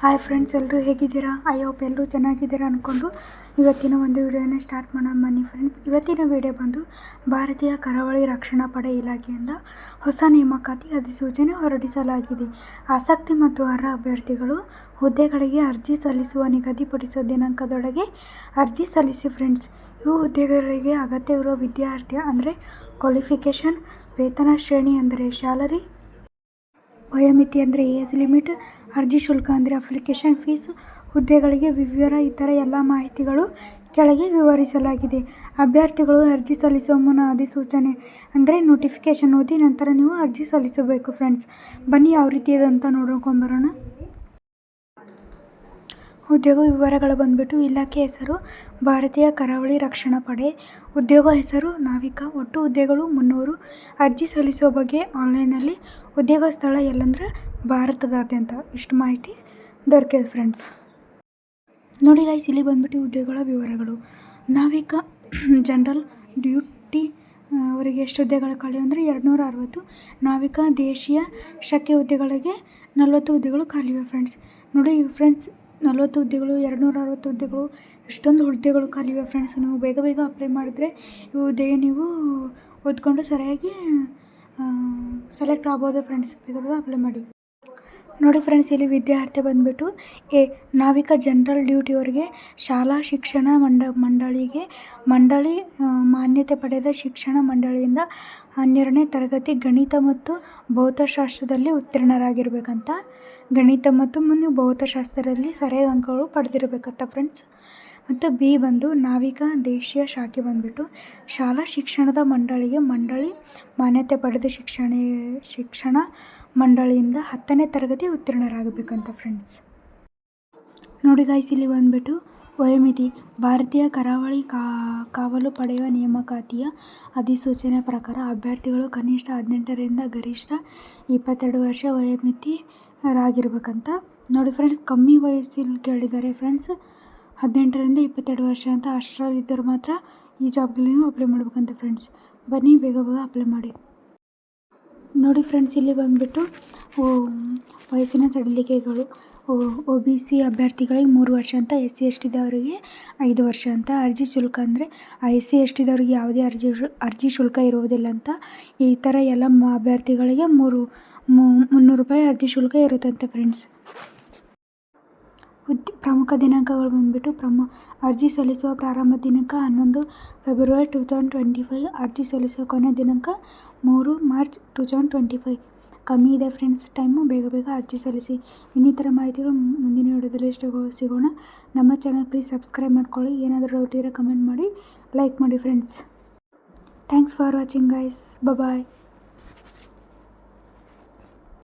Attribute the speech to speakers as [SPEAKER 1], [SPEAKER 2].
[SPEAKER 1] Hi friends ಎಲ್ಲರೂ ಹೇಗಿದ್ದೀರಾ? I hope ಎಲ್ಲರೂ ಚೆನ್ನಾಗಿದ್ದೀರಾ ಅಂದ್ಕೊಂಡು ಇವತ್ತಿನ ಒಂದು ವಿಡಿಯೋನ ಸ್ಟಾರ್ಟ್ ಮಾಡೋಣ. ಬನ್ನಿ ಫ್ರೆಂಡ್ಸ್ ಇವತ್ತಿನ ವಿಡಿಯೋ ಬಂದು ಭಾರತೀಯ ಕರಾವಳಿ ರಕ್ಷಣಾ ಪಡೆ ಇಲಾಖೆಯಿಂದ ಹೊಸ ನೇಮಕಾತಿ ಅಧಿಸೂಚನೆ ಹೊರಡಿಸಲಾಗಿದೆ. ಆಸಕ್ತಿ ಮತ್ತು ಅರ್ಹ ಅಭ್ಯರ್ಥಿಗಳು ಹುದ್ದೆಗಳಿಗೆ ಅರ್ಜಿ ಸಲ್ಲಿಸುವ ನಿಗದಿಪಡಿಸುವ ದಿನಾಂಕದೊಳಗೆ ಅರ್ಜಿ ಸಲ್ಲಿಸಿ ಫ್ರೆಂಡ್ಸ್ ಇವು ಹುದ್ದೆಗಳಿಗೆ ಅಗತ್ಯವಿರುವ ವಿದ್ಯಾರ್ಥಿ ಅಂದರೆ ಕ್ವಾಲಿಫಿಕೇಷನ್ ವೇತನ ಶ್ರೇಣಿ ಅಂದರೆ ಸ್ಯಾಲರಿ ವಯೋಮಿತಿ ಅಂದರೆ ಏಜ್ ಲಿಮಿಟ್ ಅರ್ಜಿ ಶುಲ್ಕ ಅಂದ್ರೆ ಅಪ್ಲಿಕೇಶನ್ ಫೀಸ್ ಹುದ್ದೆಗಳಿಗೆ ವಿವರ, ಇತರ ಎಲ್ಲ ಮಾಹಿತಿಗಳು ಕೆಳಗೆ ವಿವರಿಸಲಾಗಿದೆ. ಅಭ್ಯರ್ಥಿಗಳು ಅರ್ಜಿ ಸಲ್ಲಿಸುವ ಮುನ್ನ ಅಧಿಸೂಚನೆ ಅಂದರೆ ನೋಟಿಫಿಕೇಶನ್ ಓದಿ ನಂತರ ನೀವು ಅರ್ಜಿ ಸಲ್ಲಿಸಬೇಕು ಫ್ರೆಂಡ್ಸ್ ಬನ್ನಿ ಯಾವ ರೀತಿ ಇದೆ ಅಂತ ನೋಡ್ಕೊಂಬರೋಣ ಉದ್ಯೋಗ ವಿವರಗಳು ಬಂದ್ಬಿಟ್ಟು ಇಲಾಖೆ ಹೆಸರು, ಭಾರತೀಯ ಕರಾವಳಿ ರಕ್ಷಣಾ ಪಡೆ, ಉದ್ಯೋಗ ಹೆಸರು, ನಾವಿಕ, ಒಟ್ಟು ಹುದ್ದೆಗಳು ಮುನ್ನೂರು. ಅರ್ಜಿ ಸಲ್ಲಿಸುವ ಬಗ್ಗೆ ಆನ್ಲೈನಲ್ಲಿ ಉದ್ಯೋಗ ಸ್ಥಳ ಎಲ್ಲಂದ್ರೆ ಭಾರತದಾದ್ಯಂತ ಇಷ್ಟು ಮಾಹಿತಿ ದೊರಕಿದೆ ಫ್ರೆಂಡ್ಸ್ ನೋಡಿ ಗೈಸ್ ಇಲ್ಲಿ ಬಂದ್ಬಿಟ್ಟು ಹುದ್ದೆಗಳ ವಿವರಗಳು. ನಾವಿಕ ಜನರಲ್ ಡ್ಯೂಟಿ ಅವರಿಗೆ ಎಷ್ಟು ಹುದ್ದೆಗಳ ಖಾಲಿ ಅಂದರೆ ಎರಡುನೂರ ಅರವತ್ತು. ನಾವಿಕ ದೇಶೀಯ ಶಕೆ ಹುದ್ದೆಗಳಿಗೆ ನಲವತ್ತು ಹುದ್ದೆಗಳು ಖಾಲಿವೆ ಫ್ರೆಂಡ್ಸ್ ನೋಡಿ ಫ್ರೆಂಡ್ಸ್ ನಲವತ್ತು ಹುದ್ದೆಗಳು, ಎರಡುನೂರ ಅರವತ್ತು ಹುದ್ದೆಗಳು ಇಷ್ಟೊಂದು ಹುದ್ದೆಗಳು ಖಾಲಿವೆ ಫ್ರೆಂಡ್ಸ್ ನೀವು ಬೇಗ ಬೇಗ ಅಪ್ಲೈ ಮಾಡಿದ್ರೆ ಈ ಹುದ್ದೆಗೆ ನೀವು ಓದ್ಕೊಂಡು ಸರಿಯಾಗಿ ಸೆಲೆಕ್ಟ್ ಆಗ್ಬೋದು ಫ್ರೆಂಡ್ಸ್ ಬೇಗ ಬೇಗ ಅಪ್ಲೈ ಮಾಡಿ. ನೋಡಿ ಫ್ರೆಂಡ್ಸ್ ಇಲ್ಲಿ ವಿದ್ಯಾರ್ಥಿ ಬಂದ್ಬಿಟ್ಟು ಎ ನಾವಿಕ ಜನರಲ್ ಡ್ಯೂಟಿ ಅವರಿಗೆ ಶಾಲಾ ಶಿಕ್ಷಣ ಮಂಡ, ಮಂಡಳಿಗೆ, ಮಂಡಳಿ ಮಾನ್ಯತೆ ಪಡೆದ ಶಿಕ್ಷಣ ಮಂಡಳಿಯಿಂದ ಹನ್ನೆರಡನೇ ತರಗತಿ ಗಣಿತ ಮತ್ತು ಭೌತಶಾಸ್ತ್ರದಲ್ಲಿ ಉತ್ತೀರ್ಣರಾಗಿರ್ಬೇಕಂತ. ಗಣಿತ ಮತ್ತು ಮುಂದೆ ಭೌತಶಾಸ್ತ್ರದಲ್ಲಿ ಸರಿಯಾದ ಅಂಕಗಳು ಪಡೆದಿರಬೇಕಂತ ಫ್ರೆಂಡ್ಸ್ ಮತ್ತು ಬಿ ಬಂದು ನಾವಿಕ ದೇಶೀಯ ಶಾಖೆ ಬಂದುಬಿಟ್ಟು, ಶಾಲಾ ಶಿಕ್ಷಣದ ಮಂಡಳಿಗೆ ಮಂಡಳಿ ಮಾನ್ಯತೆ ಪಡೆದ ಶಿಕ್ಷಣ ಶಿಕ್ಷಣ ಮಂಡಳಿಯಿಂದ ಹತ್ತನೇ ತರಗತಿ ಉತ್ತೀರ್ಣರಾಗಬೇಕಂತ ಫ್ರೆಂಡ್ಸ್ ನೋಡಿ ಗಾಯ್ಸ್ ಇಲ್ಲಿ ಬಂದುಬಿಟ್ಟು ವಯೋಮಿತಿ, ಭಾರತೀಯ ಕರಾವಳಿ ಕಾವಲು ಪಡೆಯುವ ನೇಮಕಾತಿಯ ಅಧಿಸೂಚನೆ ಪ್ರಕಾರ ಅಭ್ಯರ್ಥಿಗಳು ಕನಿಷ್ಠ ಹದಿನೆಂಟರಿಂದ ಗರಿಷ್ಠ ಇಪ್ಪತ್ತೆರಡು ವರ್ಷ ವಯೋಮಿತಿ ರಾಗಿರ್ಬೇಕಂತ ನೋಡಿ ಫ್ರೆಂಡ್ಸ್ ಕಮ್ಮಿ ವಯಸ್ಸಲ್ಲಿ ಕೇಳಿದ್ದಾರೆ ಫ್ರೆಂಡ್ಸ್ ಹದಿನೆಂಟರಿಂದ ಇಪ್ಪತ್ತೆರಡು ವರ್ಷ ಅಂತ ಅಷ್ಟರಲ್ಲಿದ್ದರು ಮಾತ್ರ ಈ ಜಾಬ್ಗಳನ್ನು ಅಪ್ಲೈ ಮಾಡ್ಬೇಕಂತ ಫ್ರೆಂಡ್ಸ್ ಬನ್ನಿ, ಬೇಗ ಬೇಗ ಅಪ್ಲೈ ಮಾಡಿ. ನೋಡಿ ಫ್ರೆಂಡ್ಸ್ ಇಲ್ಲಿ ಬಂದ್ಬಿಟ್ಟು ವಯಸ್ಸಿನ ಸಡಿಲಿಕೆಗಳು ಒ ಬಿ ಸಿ ಅಭ್ಯರ್ಥಿಗಳಿಗೆ ಮೂರು ವರ್ಷ ಅಂತ ಎಸ್ ಸಿ ಎಸ್ ಟಿದವರಿಗೆ ಐದು ವರ್ಷ ಅಂತ ಅರ್ಜಿ ಶುಲ್ಕ ಅಂದರೆ ಎಸ್ ಸಿ ಎಸ್ ಟಿದವ್ರಿಗೆ ಯಾವುದೇ ಅರ್ಜಿ ಅರ್ಜಿ ಶುಲ್ಕ ಇರುವುದಿಲ್ಲ ಅಂತ ಈ ಥರ ಎಲ್ಲ ಅಭ್ಯರ್ಥಿಗಳಿಗೆ ಮೂರು ಮುನ್ನೂರು ರೂಪಾಯಿ ಅರ್ಜಿ ಶುಲ್ಕ ಇರುತ್ತಂತೆ ಫ್ರೆಂಡ್ಸ್ ಹುದ್ದೆ ಪ್ರಮುಖ ದಿನಾಂಕಗಳು ಬಂದುಬಿಟ್ಟು ಪ್ರಮ, ಅರ್ಜಿ ಸಲ್ಲಿಸುವ ಪ್ರಾರಂಭ ದಿನಾಂಕ ಹನ್ನೊಂದು February two thousand twenty five ಅರ್ಜಿ ಸಲ್ಲಿಸುವ ಕೊನೆ ದಿನಾಂಕ ಮೂರು March two thousand twenty five ಕಮ್ಮಿ ಇದೆ ಫ್ರೆಂಡ್ಸ್, ಟೈಮು ಬೇಗ ಬೇಗ ಅರ್ಜಿ ಸಲ್ಲಿಸಿ. ಇನ್ನಿತರ ಮಾಹಿತಿಗಳು ಮುಂದಿನ ವಿಡಿಯೋದಲ್ಲಿ ಎಷ್ಟು ಸಿಗೋಣ. ನಮ್ಮ ಚಾನಲ್ ಪ್ಲೀಸ್ ಸಬ್ಸ್ಕ್ರೈಬ್ ಮಾಡ್ಕೊಳ್ಳಿ. ಏನಾದರೂ ಡೌಟ್ ಇದ್ದರೆ ಕಮೆಂಟ್ ಮಾಡಿ, ಲೈಕ್ ಮಾಡಿ friends. Thanks for watching guys. Bye